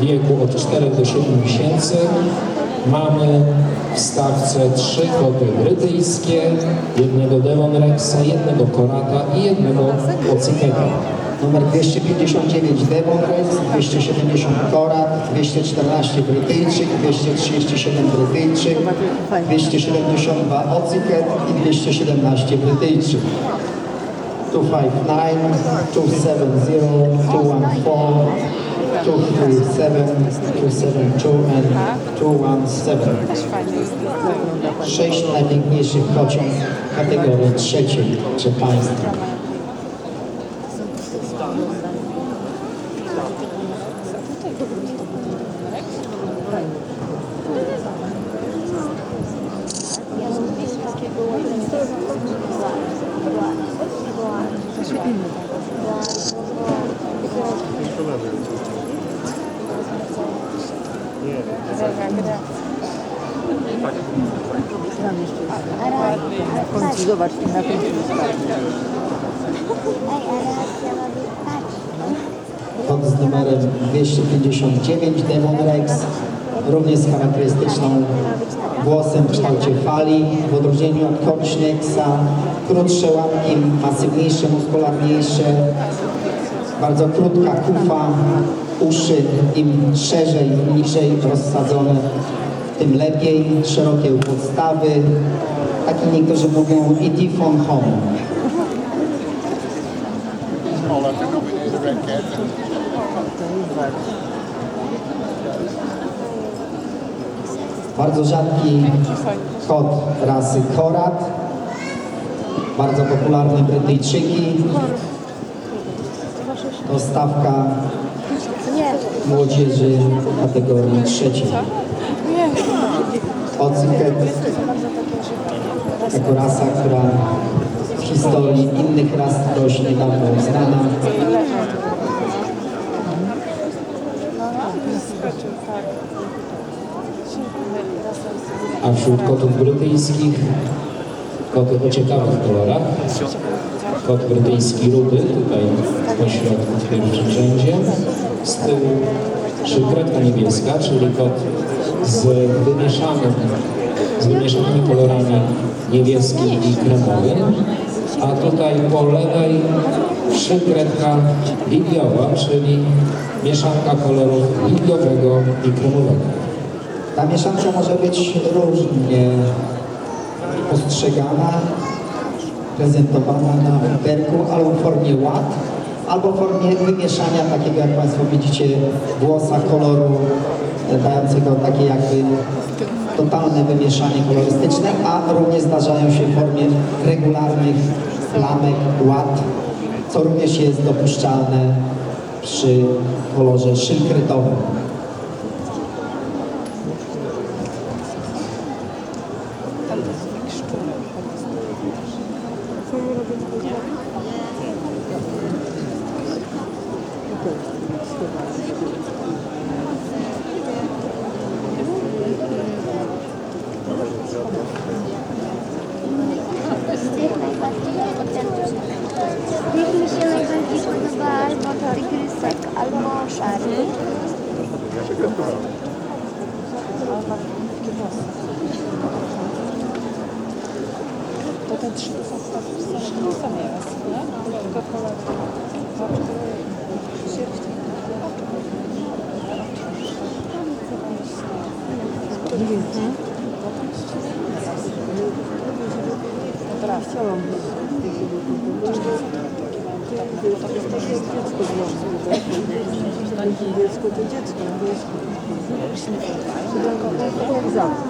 wieku od 4 do 7 miesięcy. Mamy w stawce trzy koty brytyjskie, jednego Devon Rexa, jednego Korata i jednego Ocyketa. Numer 259 Devon Rex, 270 Korat, 214 Brytyjczyk, 237 Brytyjczyk, 272 Ocyket i 217 Brytyjczyk. 259, 270, 214, 237, 272 and 217. Sześć najpiękniejszych kociąg kategorii trzeciej, Kod z numerem 259 Demon Rex, również z charakterystyczną włosem w kształcie fali, w odróżnieniu od Korcznieksa, krótsze łapki, masywniejsze, muskularniejsze, bardzo krótka kufa, uszy, im szerzej, niżej rozsadzone, tym lepiej, szerokie podstawy, taki niektórzy mówią E.T. von Home. Bardzo rzadki kot rasy Korat, bardzo popularne Brytyjczyki. To stawka młodzieży kategorii trzeciej. Ocyket jako rasa, która w historii innych ras dość niedawno uznana. A wśród kotów brytyjskich koty o ciekawych kolorach. Kot brytyjski rudy, tutaj po środku w pierwszym rzędzie. Z tyłu szykretka niebieska, czyli kot z wymieszanym, z wymieszanymi kolorami niebieskim i kremowym. A tutaj po lewej szykretka liliowa, czyli mieszanka kolorów liliowego i kremowego. Ta mieszanka może być różnie postrzegana, prezentowana na futerku, albo w formie ład, albo w formie wymieszania takiego, jak Państwo widzicie, włosa koloru dającego takie jakby totalne wymieszanie kolorystyczne, a również zdarzają się w formie regularnych plamek, ład, co również jest dopuszczalne przy kolorze Thank you. Trzy to są same jest, nie? Tylko kolor. Teraz chciałam. Dziecko to dziecko, Tylko ten tygrys. A coś mi tak Wali ściągnęła. się na, jak się na emeryturze, to To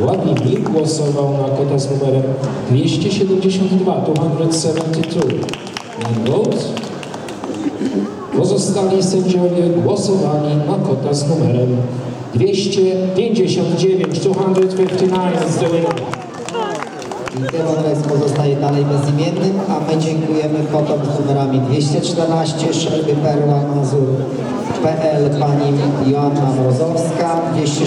Władimir głosował na kota z numerem 272, 272 one vote. Pozostali sędziowie głosowali na kota z numerem 259, 259 is the winner. I Demon Rex pozostaje dalej bezimiennym, a my dziękujemy kotom z numerami 214, Szelby Perła, Mazur, PL, pani Joanna Mrozowska, 216